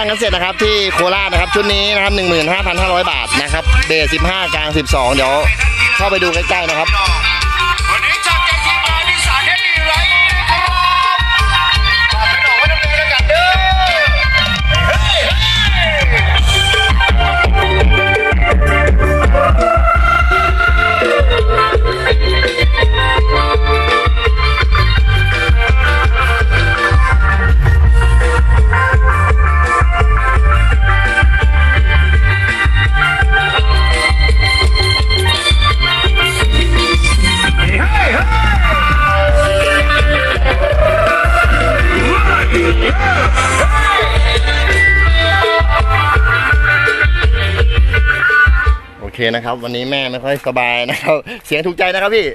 างกันเสร็จนะครับที่โคราชนะครับ ชุดนี้นะครับ 15,500 บาทนะครับเบส15 กลาง 12 เดี๋ยวเข้าไปดูใกล้ๆนะครับ วันนี้จากใจทีมงานที่สารเทดีไร นะครับ วันนี้แม่ไม่ค่อยสบายนะครับ เสียงถูกใจนะครับพี่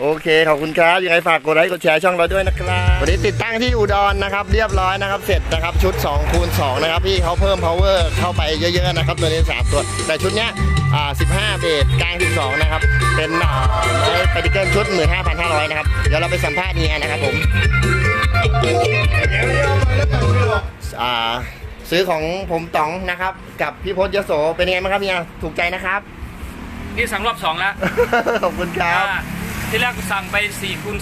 โอเคขอบคุณครับยังไงฝากกดไลค์กดแชร์ช่องเราด้วยนะครับวันนี้ติดตั้งที่อุดรนะครับ เรียบร้อยนะครับ เสร็จนะครับชุด2คูณ2นะครับพี่เขาเพิ่ม power เข้าไปเยอะๆนะครับตัวนี้3ตัว แต่ชุดเนี้ยอ่า15 เบสกลาง 12 นะครับ เป็นอ่าไม้ปฏิเกิลชุด 15,500 นะครับ เดี๋ยวเราไปสัมภาษณ์เฮียนะครับผมอ่าซื้อของผมต๋องนะครับ กับพี่พศยโสเป็นยังไงบ้างครับเฮียถูกใจนะครับ นี่สั่งรอบสองแล้ว ขอบคุณครับอ่าที่แรกสั่งไป4คูณ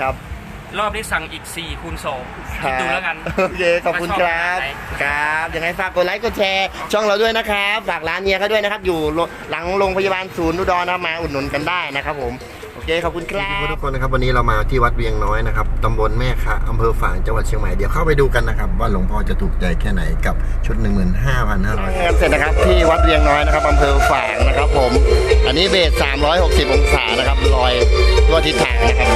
ครับ2รอบนี้สั่งอีก4คูณ2คคิดรับดูแล้วกัน โอเค ขอบคุณครับว่าชอบแบบไหนครับยังไงฝากกดไลค์ กดแชร์ ช่องเราด้วยนะครับ ฝากร้านเฮียเขาด้วยนะครับ อยู่หลังโรงพยาบาลศูนย์อุดรนะครับมาอุดหนุนกันได้นะครับผมโอ โอเคขอบคุณครัขอบคุณบทุกคนนะครับวันนี้เรามาที่วัดเวียงน้อยนะครับตำบลแม่คะอำเภอฝางจังหวัดเชียงใหม่เดี๋ยวเข้าไปดูกันนะครับว่าหลวงพ่อจะถูกใจแค่ไหนกับชุด 15,500งานเสร็จนะครับที่วัดเวียงน้อยนะครับอำเภอฝางนะครับ ผม อันนี้เบส360 องศานะครับลอยตัวทิศทางนะครับ